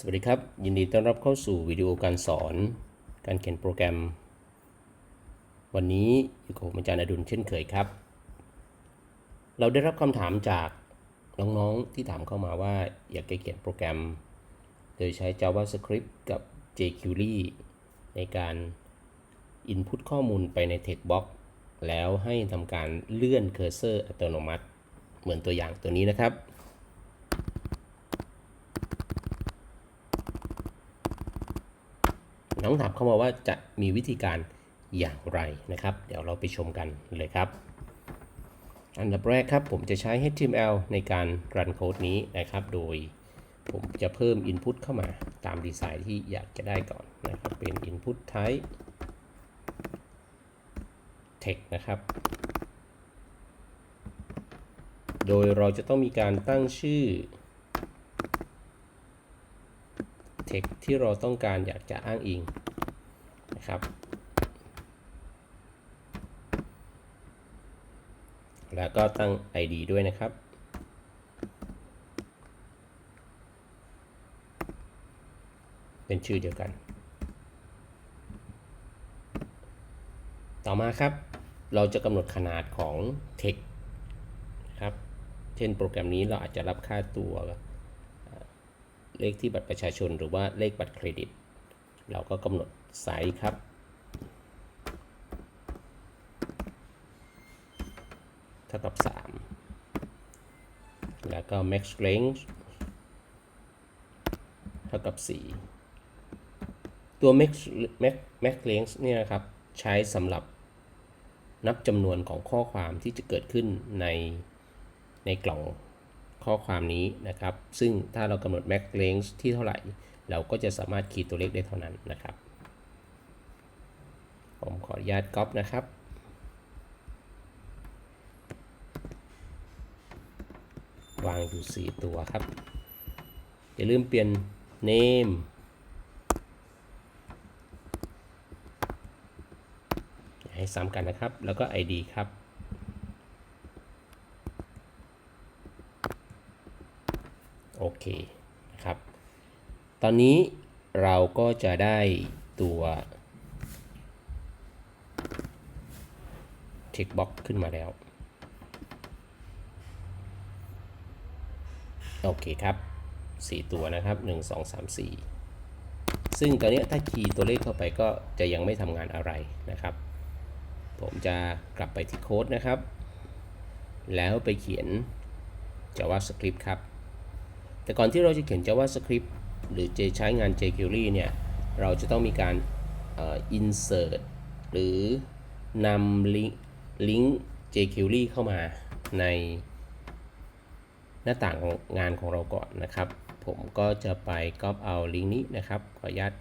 สวัสดีครับ ยินดีต้อนรับเข้าสู่วิดีโอการสอน การเขียนโปรแกรม วันนี้อยู่กับผมอาจารย์อดุลเช่นเคยครับ เราได้รับคำถามจากน้องๆที่ถามเข้ามาว่าอยากจะเขียนโปรแกรม โดยใช้ JavaScript กับ jQuery ในการ Input ข้อมูลไปใน Text Box แล้วให้ทำการเลื่อนเคอร์เซอร์อัตโนมัติ เหมือนตัวอย่างตัวนี้นะครับ น้องถามเข้ามาว่าจะมีวิธีการอย่างไรนะครับ เดี๋ยวเราไปชมกันเลยครับ อันดับแรกครับผมจะใช้ HTML ในการรันโค้ดนี้นะครับ โดยผมจะเพิ่ม Input เข้ามาตามดีไซน์ที่อยากจะได้ก่อนนะครับ เป็น Input Type Text นะครับ โดยเราจะต้องมีการตั้งชื่อ text ที่เราต้องการอยากจะอ้างอิงนะครับ แล้วก็ตั้ง ID ด้วยนะครับเป็นชื่อเดียวกัน ต่อมาครับ เราจะกำหนดขนาดของ text ครับ เช่นโปรแกรมนี้เราอาจจะรับค่าตัว เลขที่บัตรประชาชนหรือว่าเลขบัตรเครดิต เราก็กำหนดไซส์ครับ เท่ากับ 3 แล้วก็ max length เท่ากับ 4 ตัว max max max length เนี่ยนะครับ ใช้สำหรับนับจำนวนของข้อความที่จะเกิดขึ้นในในกล่อง ข้อความนี้นะครับ ซึ่งถ้าเรากำหนด max length ที่เท่าไหร่ เราก็จะสามารถขีดตัวเลขได้เท่านั้นนะครับ ผมขออนุญาตก๊อปนะครับวางอยู่ 4 ตัวครับ อย่าลืมเปลี่ยน name ให้ซ้ำกันนะครับ แล้วก็ id ครับ โอ เคนะครับ ตอนนี้เราก็จะได้ตัว text box ขึ้นมาแล้ว โอเคครับ 4 ตัวนะครับ 1 2 3 4 ซึ่งตอนนี้ถ้าคีย์ตัวเลขเข้าไปก็จะยังไม่ทำงานอะไรนะครับ ผมจะกลับไปที่โค้ดนะครับ แล้วไปเขียน JavaScript ครับ แต่ก่อนที่เราจะเขียน JavaScript หรือจะใช้งาน jQuery เนี่ย เราจะต้องมีการ insert หรือนำลิงก์ลิงก์ jQuery เข้ามาในหน้าต่างของงานของเราก่อนนะครับ ผมก็จะไปก๊อปเอาลิงก์นี้นะครับ ขออนุญาต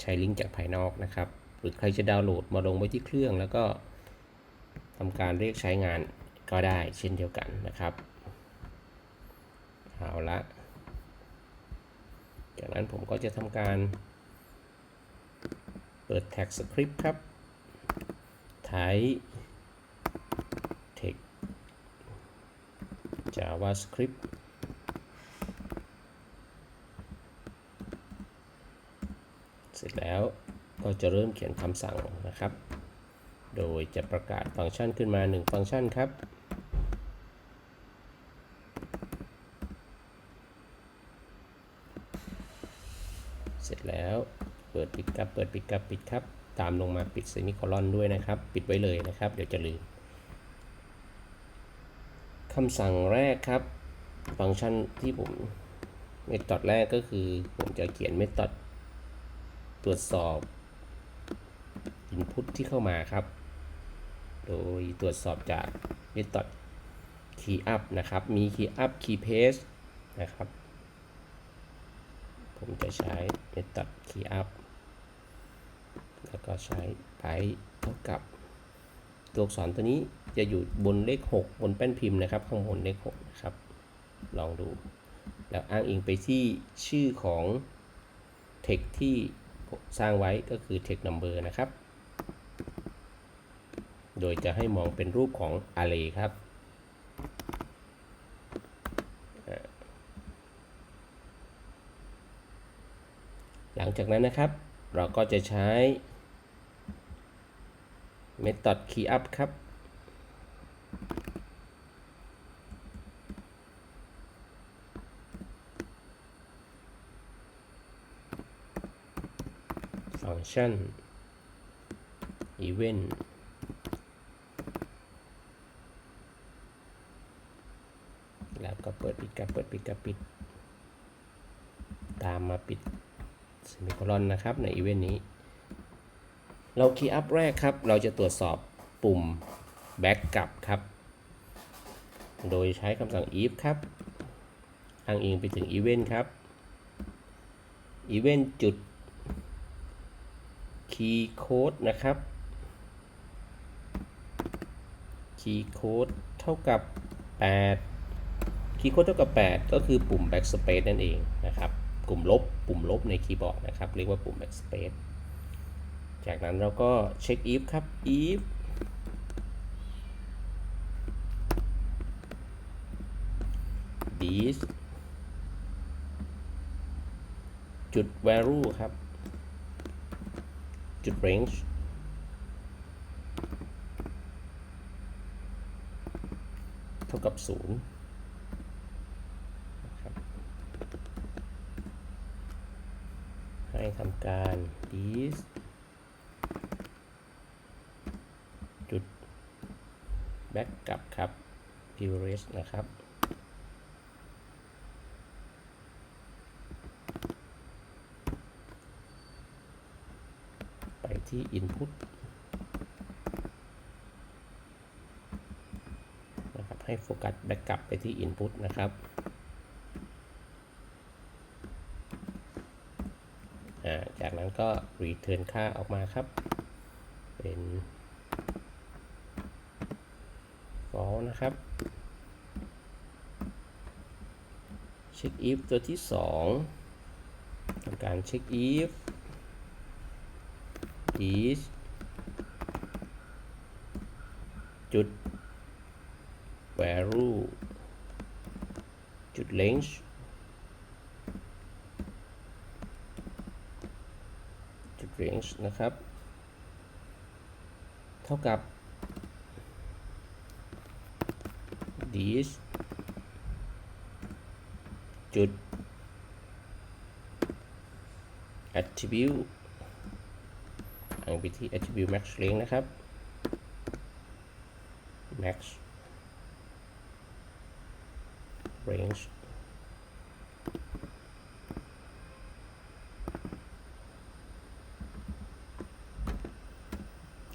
ใช้ลิงก์จากภายนอกนะครับ หรือใครจะดาวน์โหลดมาลงไว้ที่เครื่องแล้วก็ทำการเรียกใช้งานก็ได้เช่นเดียวกันนะครับ เอาละ จากนั้นผมก็จะทำการเปิดแท็กสคริปต์ครับ type text javascript เสร็จแล้วก็จะเริ่มเขียนคำสั่งนะครับ โดยจะประกาศฟังก์ชันขึ้นมา 1 ฟังก์ชันครับ เสร็จแล้วเปิดปิดกับเปิดปิดกับปิดครับ ตามลงมาปิดเซมิโคลอนด้วยนะครับ ปิดไว้เลยนะครับ เดี๋ยวจะลืมคำสั่งแรกครับ ฟังก์ชันที่ผมเมธอดแรกก็คือ ผมจะเขียนเมธอดตรวจสอบ Input ที่เข้ามาครับ โดยตรวจสอบจากเมธอด key up นะครับ มี key up key paste นะครับ ผมจะใช้ method key up แล้วก็ใช้ byte เท่ากับ ตัวอักษรตัวนี้จะอยู่บนเลข 6 บนแป้นพิมพ์นะครับ ข้างบนเลข6นะครับ ลองดู แล้วอ้างอิงไปที่ชื่อของ text ที่สร้างไว้ก็คือ text number นะครับ โดยจะให้มองเป็นรูปของ array ครับหลังจากนั้นนะครับ เราก็จะใช้ method key up ครับฟังก์ชัน event แล้วก็เปิดปิดกับเปิดปิดกับปิด ตามมาปิดเซมิโคลอนนะครับ ในอีเวนต์นี้ เราคีย์อัพแรกครับ เราจะตรวจสอบปุ่ม back กลับครับ โดยใช้คำสั่ง if ครับอ้างอิงไปถึงอีเวนต์ครับอีเวนต์จุด key code นะครับ key code เท่ากับ 8 key code เท่ากับ 8 ก็คือปุ่ม backspace นั่นเองนะครับ กลุ่มลบ ปุ่มลบในคีย์บอร์ดนะครับ เรียกว่าปุ่ม backspace จากนั้นเราก็เช็ค if ครับ if this จุด value ครับ จุด range เท่ากับ 0นะครับให้ทำการ this จุด back กลับครับ erase นะครับ ไปที่ input นะครับให้โฟกัส back กลับไปที่ input นะครับจากนั้นก็ return ค่าออกมาครับ เป็น นะครับ เช็ค if ตัวที่ 2ทำการเช็ค if is จุด value จุด length จุด range นะครับ เท่ากับ this จุด attribute อ้างไปที่ attribute max length นะครับ max range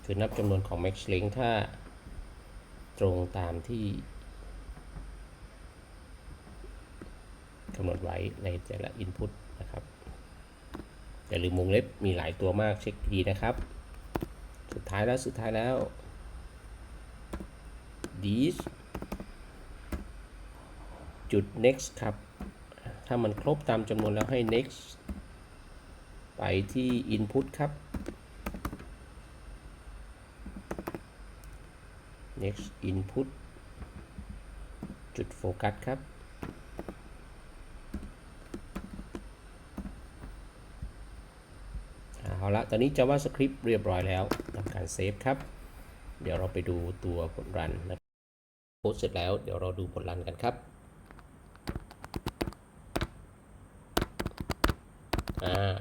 คือนับจำนวนของ max length ถ้าตรงตามที่ กำหนดไว้ในแต่ละ input นะครับอย่าลืมวงเล็บมีหลายตัวมากเช็คดีนะครับ สุดท้ายแล้วสุดท้ายแล้ว this จุด next ครับ ถ้ามันครบตามจำนวนแล้วให้ next ไปที่ input ครับ next input จุดโฟกัสครับ เอาละตอนนี้ JavaScript เรียบร้อยแล้วทำการเซฟครับ เดี๋ยวเราไปดูตัวผลรันนะโพสเสร็จแล้วเดี๋ยวเราดูผลรันกันครับ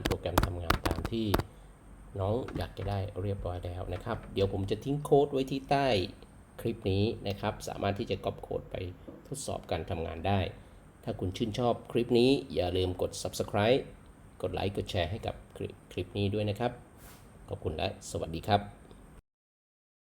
โปรแกรมทำงานตามที่น้องอยากจะได้เรียบร้อยแล้วนะครับ เดี๋ยวผมจะทิ้งโค้ดไว้ที่ใต้คลิปนี้นะครับ สามารถที่จะก๊อปโค้ดไปทดสอบการทำงานได้ ถ้าคุณชื่นชอบคลิปนี้อย่าลืมกด subscribe กดไลค์กดแชร์ให้กับคลิปนี้ด้วยนะครับ ขอบคุณและสวัสดีครับ